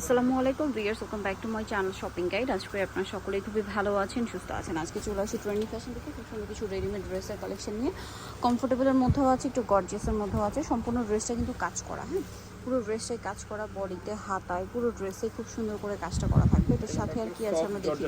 আসসালামু আলাইকুম viewers welcome back to my channel shopping guide. আজকে করে আপনারা সকলেই খুবই ভালো আছেন, সুস্থ আছেন। আজকে চলে আসি ট্রেন্ডি ফ্যাশন থেকে খুব সুন্দর কিছু রেডিমেড ড্রেসের কালেকশন নিয়ে। কমফোর্টেবলের মধ্যেও আছে, একটু গর্জিয়াসের মধ্যেও আছে। সম্পূর্ণ ড্রেসটা কিন্তু কাজ করা হ্যাঁ? পুরো ড্রেসে কাজ করা বডিতে হাতায় পুরো ড্রেসে খুব সুন্দর করে কাজটা করা থাকবে। এটার সাথে আর কি আছে আমরা দেখি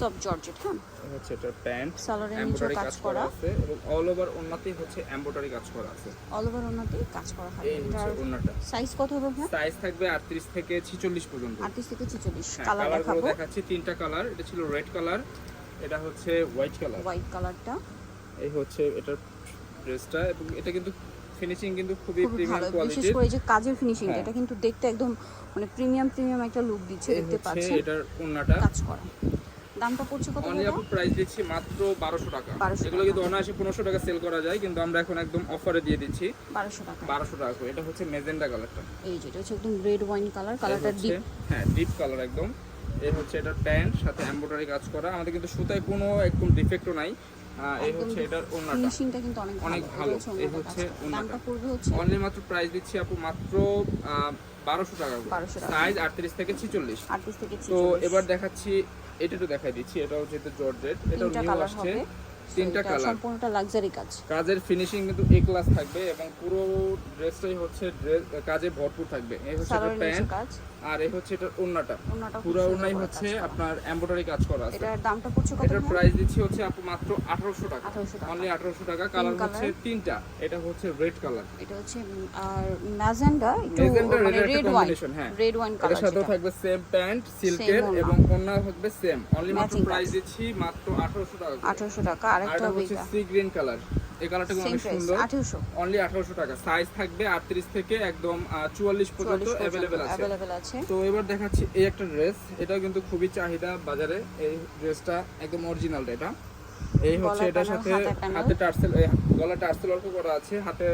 সব জর্জেট হ্যাঁ? হচ্ছে এটা প্যান্ট সালোয়ারের এমব্রয়ডারি কাজ করা। আছে এবং অল ওভার ওন্নাতেই হচ্ছে এমব্রয়ডারি কাজ করা আছে। অল ওভার ওনাতে কাজ করা থাকবে। এটার ওন্নাটা সাইজ কত হবে হ্যাঁ সাইজ থাকবে 38 থেকে 46 পর্যন্ত। আটত্রিশ থেকে ছেচল্লিশ। হ্যাঁ, কালার কালারগুলো দেখাবো। দেখাচ্ছি। তিনটা কালার এটা ছিল রেড কালার এটা হচ্ছে হোয়াইট কালার হোয়াইট কালারটা এই হচ্ছে এটার ড্রেসটা এবং এটা কিন্তু ফিনিশিং কিন্তু খুবই প্রিমিয়াম ভালো বিশেষ করে যে কাজের ফিনিশিং হ্যাঁ। এটা কিন্তু দেখতে একদম মানে প্রিমিয়াম প্রিমিয়াম একটা লুক দিচ্ছে দেখতে পাচ্ছেন। এটার ওন্নাটা কাজ করা। দামটা পড়ছে কত অনলি আপু প্রাইস দিচ্ছি মাত্র 1200 টাকা। 1200 এগুলো কিন্তু অনায়াসে 1500 টাকা সেল করা যায় কিন্তু আমরা এখন একদম অফারে দিয়ে দিচ্ছি। বারোশো টাকা। 1200 টাকা করে। এটা হচ্ছে মেজেন্ডা কালারটা এই যে এটা হচ্ছে একদম রেড ওয়াইন কালার কালারটা ডিপ হ্যাঁ ডিপ কালার একদম। এই হচ্ছে এটার প্যান্ট সাথে এমব্রয়ডারি কাজ করা। আমাদের কিন্তু সুতায় কোনো একদম ডিফেক্টও নাই। এই হচ্ছে এটার ওন্নাটা ফিনিশিংটা কিন্তু অনেক অনেক ভালো। এই হচ্ছে দামটা পড়বে হচ্ছে অনলি মাত্র প্রাইস দিচ্ছি আপু মাত্র বারোশো টাকা 1200 টাকা। সাইজ আটত্রিশ থেকে ছিচল্লিশ। আটত্রিশ থেকে তো এবার দেখাচ্ছি এটা তো দেখাই দিচ্ছি এটাও যেহেতু জর্জেট এটাও তিনটা নিউ আসছে। তিনটা এটা কালার সম্পূর্ণটা লাক্সারি কাজ। কাজের ফিনিশিং কিন্তু এ ক্লাস থাকবে এবং পুরো ড্রেসটাই হচ্ছে ড্রেস কাজে ভরপুর থাকবে। এই হচ্ছে নিচে প্যান্ট আর এই হচ্ছে এটার ওন্নাটা পুরো ওন্নাই হচ্ছে আপনার এমব্রয়ডারি কাজ করা আছে। এটার দামটা পড়ছে কত এটার প্রাইস দিচ্ছি হচ্ছে আপু মাত্র 1800 টাকা। 1800 টাকা। অনলি 1800 টাকা। কালার হচ্ছে তিনটা। এটা হচ্ছে রেড কালার এটা হচ্ছে আর ম্যাজেন্ডা একটু Magenta মানে রেড ওয়াইন হ্যাঁ। রেড ওয়াইন কালার সাথেও থাকবে সেম প্যান্ট সিল্কের এবং ওন্না থাকবে সেম অনলি মাত্র প্রাইস দিচ্ছি মাত্র 1800 টাকা করে। আঠারোশো টাকা। আর আরেকটা এটা হবে হচ্ছে এটা সি গ্রিন কালার এই কালারটা সেম অনেক প্রাইস সুন্দর আঠেরোশো অনলি 1800 টাকা সাইজ থাকবে 38 থেকে একদম আহ, 44 পর্যন্ত अवेलेबल আছে অ্যাভেলেবেল আছে তো এবার দেখাচ্ছি এই একটা ড্রেস এটাও কিন্তু খুবই চাহিদা বাজারে এই ড্রেসটা একদম অরিজিনাল এটা এই হচ্ছে গলার এটার panel, সাথে হাতের panel। হাতে টার্সেল গলা টার্সেল ওয়ার্ক করা আছে হাতে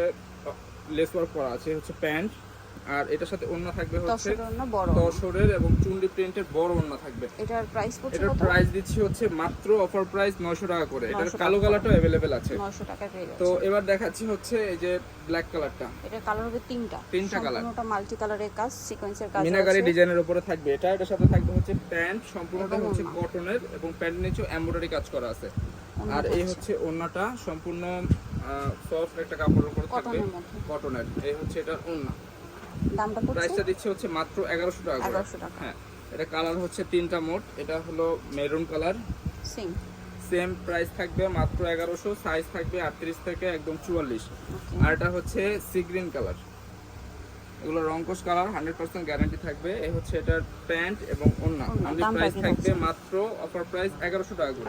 লেস ওয়ার্ক করা আছে হচ্ছে প্যান্ট আর এটার সাথে অন্য থাকবে হচ্ছে দশের জন্য বড় তসরের এবং চুন্ডি প্রিন্টের বড় অন্য থাকবে এটার প্রাইস পড়ছে এটার কত প্রাইস দিচ্ছি হচ্ছে মাত্র অফার প্রাইস 900 টাকা করে এটার 900 কালো টাকা। কালারটাও अवेलेबल আছে নয়শো টাকা পেয়ে যাচ্ছে তো এবার দেখাচ্ছি হচ্ছে এই যে ব্ল্যাক কালারটা এটা কালার হবে তিনটা তিনটা colour। সম্পূর্ণটা মাল্টি কালারের কাজ সিকোয়েন্সের কাজ মিনাকারি আছে ডিজাইনের উপরে থাকবে এটা এটার সাথে থাকবে হচ্ছে প্যান্ট সম্পূর্ণটা এবং হচ্ছে ওড়না। কটনের এবং প্যান্টের নিচেও এমব্রয়ডারি কাজ করা আছে ওড়না আর এই থাকছে। হচ্ছে ওড়নাটা সম্পূর্ণ সফট একটা কাপড়ের উপরে থাকবে কটনের মধ্যে কটনের এই হচ্ছে এটার ওড়না দামটা পড়ছে? প্রাইসটা দিচ্ছে হচ্ছে মাত্র এগারোশো টাকা করে। এগারোশো টাকা। হ্যাঁ এটা কালার হচ্ছে তিনটা মোট। এটা হলো maroon colour. Same same price থাকবে মাত্র এগারোশো সাইজ থাকবে আটত্রিশ থেকে একদম চুয়াল্লিশ। আর এটা হচ্ছে সি গ্রিন কালার। এগুলো রঙ্কশ কালার হান্ড্রেড পার্সেন্ট গ্যারান্টি থাকবে। এই হচ্ছে এটার প্যান্ট এবং ওড়না, অনলি প্রাইস থাকবে মাত্র অফার প্রাইস এগারোশো টাকা করে।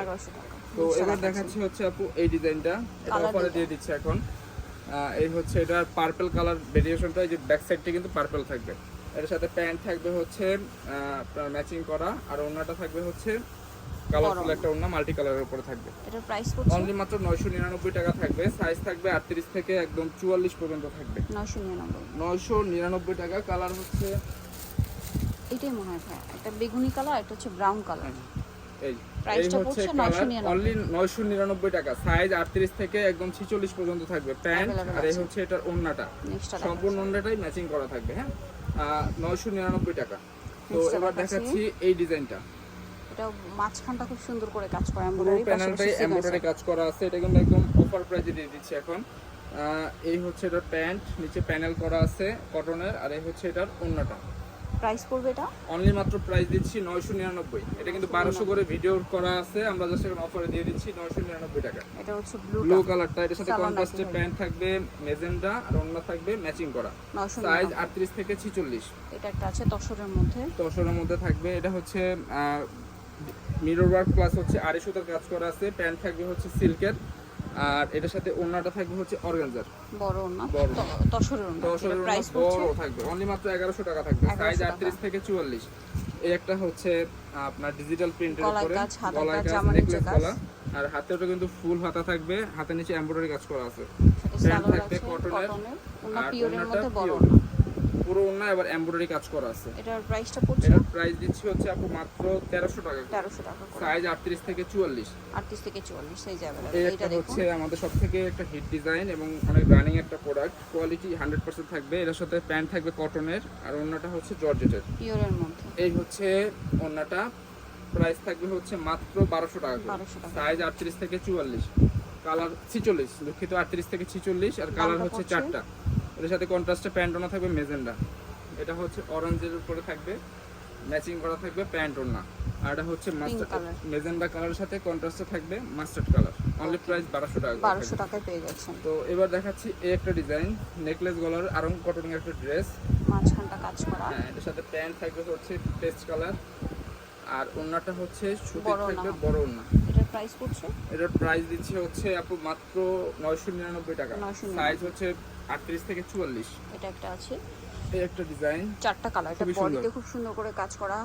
তো এবার দেখাচ্ছি হচ্ছে আপু এই ডিজাইনটা এটা অফারে দিয়ে দিচ্ছে এখন। এই হচ্ছে এটার পার্পল কালার ভেরিয়েশনটা এই যে ব্যাক সাইডটা কিন্তু পার্পল থাকবে। এটার সাথে প্যান্ট থাকবে হচ্ছে ম্যাচিং করা আর ওড়নাটা থাকবে হচ্ছে কালারফুল একটা ওড়না মাল্টি কালারের উপরে থাকবে। এটার প্রাইস পড়ছে? অনলি মাত্র নয়শো নিরানব্বই টাকা থাকবে সাইজ থাকবে আটত্রিশ থেকে একদম চুয়াল্লিশ পর্যন্ত থাকবে। নয়শো নিরানব্বই। নয়শো নিরানব্বই টাকা কালার হচ্ছে এটাই মনে হয় একটা বেগুনি কালার একটা হচ্ছে ব্রাউন কালার এই হচ্ছে কালার অনলি নয়শো নিরানব্বই। টাকা। সাইজ আটত্রিশ থেকে একদম ছিচল্লিশ পর্যন্ত থাকবে প্যান্ট আর এই হচ্ছে এটার ওড়নাটা সম্পূর্ণ ওড়নাটাই ম্যাচিং করা থাকবে হ্যাঁ? নয়শো নিরানব্বই টাকা। তো এবার দেখাচ্ছি। এই ডিজাইনটা। এটা মাঝখানটা খুব সুন্দর করে কাজ করা এমব্রয়ডারি প্যানেলটাই এমব্রয়ডারি কাজ করা আছে এটা কিন্তু একদম অফার প্রাইসে দিয়ে দিচ্ছি এখন। এই হচ্ছে এটার প্যান্ট নিচে প্যানেল করা আছে কটনের আর এই হচ্ছে এটার ওড়নাটা প্রাইস পড়বে এটা? অনলি মাত্র প্রাইস দিচ্ছি নয়শো নিরানব্বই। এটা কিন্তু বারোশো করে ভিডিও করা আছে। আমরা জাস্ট এখন অফারে দিয়ে দিচ্ছি নয়শো নিরানব্বই টাকা। এটা হচ্ছে ব্লু ব্লু কালারটা এটার সাথে কন্ট্রাস্টে প্যান্ট থাকবে মেজেন্ডা আর অন্য থাকবে ম্যাচিং করা। সাইজ আটত্রিশ থেকে ছিচল্লিশ। এটা একটা আছে তসরের মধ্যে। দশরের মধ্যে থাকবে। এটা হচ্ছে মিরর ওয়ার্ক প্লাস হচ্ছে আড়াই সুতার কাজ করা আছে। প্যান্ট থাকবে হচ্ছে সিল্কের আর এটার সাথে ওড়নাটা থাকবে হচ্ছে অর্গানজার বড় না বড়। তসরের না দশরের প্রাইস বড় থাকবে। অনলি মাত্র এগারোশো টাকা থাকবে। 1100 সাইজ টাকা। আটত্রিশ থেকে চুয়াল্লিশ। এই একটা হচ্ছে আপনার ডিজিটাল প্রিন্টের উপরে। গলায় কাজ, নেকলেস কাজ। গলা আর হাতেরটা কিন্তু ফুল হাতা থাকবে। হাতের নিচে এমব্রয়ডারি কাজ করা আছে। থাকবে কটনের আর পিওরের মধ্যে বড় pure। পুরো ওন্না এবার এমব্রয়ডারি কাজ করা আছে। এটার প্রাইসটা পড়ছে এটার প্রাইস দিচ্ছি হচ্ছে আপু মাত্র তেরোশো টাকা তেরোশো টাকা সাইজ আটত্রিশ থেকে চুয়াল্লিশ। আটত্রিশ থেকে চুয়াল্লিশ সাইজ একটা দেখুন। হচ্ছে আমাদের সব থেকে একটা হিট ডিজাইন এবং অনেক রানিং একটা প্রোডাক্ট কোয়ালিটি হান্ড্রেড পার্সেন্ট থাকবে। এটার সাথে প্যান্ট থাকবে কটনের আর অন্যটা হচ্ছে জর্জেটের পিওরের মধ্যে। এই হচ্ছে অন্যটা প্রাইস থাকবে হচ্ছে মাত্র বারোশো টাকা 1200 টাকা। সাইজ আটত্রিশ থেকে চুয়াল্লিশ। কালার ছিচল্লিশ। দুঃখিত আটত্রিশ থেকে ছিচল্লিশ। আর কালার হচ্ছে? চারটা। এটার সাথে কন্ট্রাস্টে প্যান্ট ওনা থাকবে মেজেন্ডা। এটা হচ্ছে অরেঞ্জের উপরে থাকবে ম্যাচিং করা থাকবে প্যান্ট ওনা আর এটা হচ্ছে মাস্টার color। মেজেন্ডা কালারের সাথে কন্ট্রাস্টে থাকবে মাস্টার্ড কালার অনলি প্রাইস বারোশো টাকা বারোশো। টাকায় পেয়ে যাচ্ছেন তো এবার দেখাচ্ছি এই একটা ডিজাইন নেকলেস গলার আরং কটনের একটা ড্রেস মাঝখানটা কাজ করা। হ্যাঁ এটার সাথে প্যান্ট থাকবে হচ্ছে পেস্ট কালার আর ওন্নাটা হচ্ছে সুতির থাকবে বড় এটার প্রাইস পড়ছে? এটার প্রাইস দিচ্ছে হচ্ছে আপু মাত্র নয়শো নিরানব্বই টাকা। 999 সাইজ হচ্ছে আটত্রিশ থেকে চুয়াল্লিশ। এটা একটা আছে। এই একটা ডিজাইন চারটা কালার এটা বডিতে খুব সুন্দর করে কাজ করা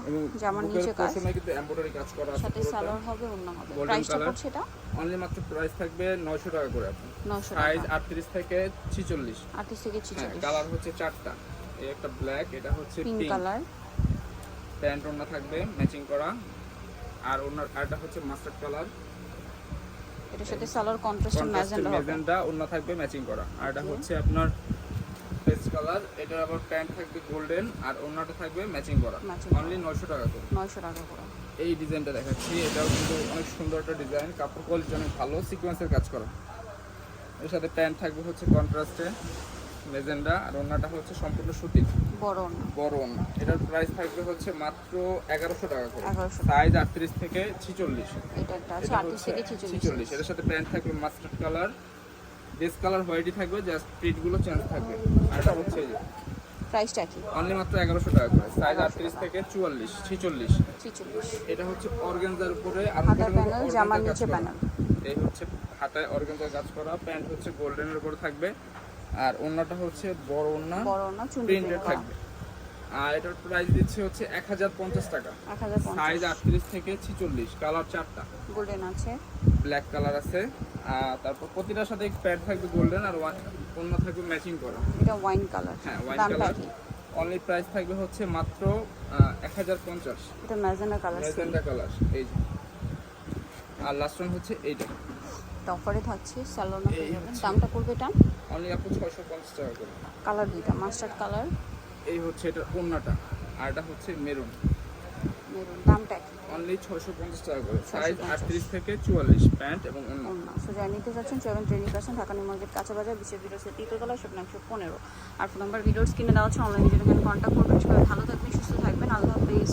জামার নিচে কাজ। পোর্শনে কিন্তু এমব্রয়ডারি কাজ করা আছে সাথে সালোয়ার হবে অন্য হবে। প্রাইসটা। পড়ছে এটা? অনলি মাত্র প্রাইস থাকবে নয়শো টাকা করে আপনি নশো সাইজ টাকা আটত্রিশ থেকে ছিচল্লিশ। আটত্রিশ থেকে হ্যাঁ ছিচল্লিশ কালার হচ্ছে চারটা। এই একটা ব্ল্যাক এটা হচ্ছে পিঙ্ক কালার প্যান্ট ওড়না থাকবে ম্যাচিং করা। আর ওনার আরটা হচ্ছে মাস্টার্ড কালার। এটার সাথে সালোয়ার কন্ট্রাস্ট ম্যাজেন্ডা হবে। ওড়না থাকবে ম্যাচিং করা। আর এটা হচ্ছে আপনার পেস্ট কালার এটার আবার প্যান্ট থাকবে গোল্ডেন আর ওড়নাটা থাকবে ম্যাচিং করা। অনলি নয়শো টাকা করে। নয়শো টাকা করে। এই ডিজাইনটা দেখাচ্ছি। এটাও কিন্তু অনেক সুন্দর একটা ডিজাইন কাপড় কোয়ালিটি অনেক ভালো সিকোয়েন্সের কাজ করা। এর সাথে প্যান্ট থাকবে হচ্ছে কন্ট্রাস্টে মেজেন্ডা আর ওড়নাটা হচ্ছে সম্পূর্ণ সুতির। বড় বড় ওড়না। এটার প্রাইস থাকবে হচ্ছে মাত্র এগারোশো টাকা করে। সাইজ আটত্রিশ থেকে ছিচল্লিশ। ছিচল্লিশ। এটার সাথে প্যান্ট থাকবে মাস্টার্ড কালার বেস কালার হোয়াইটই থাকবে জাস্ট প্রিন্টগুলো চেঞ্জ থাকবে। আর এটা হচ্ছে এই যে প্রাইসটা কি অনলি মাত্র এগারোশো টাকা করে। সাইজ আটত্রিশ থেকে চুয়াল্লিশ ছিচল্লিশ। ছিচল্লিশ। এটা হচ্ছে অর্গেনজার উপরে আর হাতার প্যানেল জামার নিচে প্যানেল এই হচ্ছে হাতায় অর্গেনজার কাজ করা। প্যান্ট হচ্ছে গোল্ডেনের উপরে থাকবে। আর ওন্নাটা হচ্ছে বড় ওন্না প্রিন্টেড থাকবে। আর এটার প্রাইস দিচ্ছে হচ্ছে এক হাজার পঞ্চাশ টাকা। সাইজ আটত্রিশ থেকে ছিচল্লিশ কালার চারটা। গোল্ডেন আছে। ব্ল্যাক কালার আছে। আর তারপর প্রতিটার সাথে প্যাড থাকবে গোল্ডেন আর ওয়া- অন্য থাকবে ম্যাচিং করা। এটা ওয়াইন কালার হ্যাঁ ওয়াইন কালার অনলি প্রাইস থাকবে হচ্ছে মাত্র এক হাজার পঞ্চাশ। এটা ম্যাজেন্ডা কালার ম্যাজেন্ডা কালার এই যে। আর লাস্ট ওয়ান হচ্ছে এইটা। অফারে থাকছে স্যালোনা দামটা পড়বে এটা? অনলি আপু ছয়শো পঞ্চাশ টাকা করে। কালার দুইটা মাস্টার্ড কালার এই হচ্ছে এটা অন্যটা আর এটা হচ্ছে মেরুন। মেরুন দামটা কি অনলি ছয়শো পঞ্চাশ টাকা করে। 650 সাইজ আটত্রিশ থেকে চুয়াল্লিশ প্যান্ট এবং অন্য অন্য সো যারা নিতে চাচ্ছেন seven training percent Dhaka New Market কাঁচা বাজার বিশেষ ভিডিওসের তৃতীয়তলা সেটা একশো পনেরো। আর ফোন নাম্বার ভিডিওস কিনে দেওয়া হচ্ছে অনলাইনে যদি কন্ট্যাক্ট করবেন। সবাই ভালো থাকবেন সুস্থ থাকবেন। আল্লাহ হাফিজ।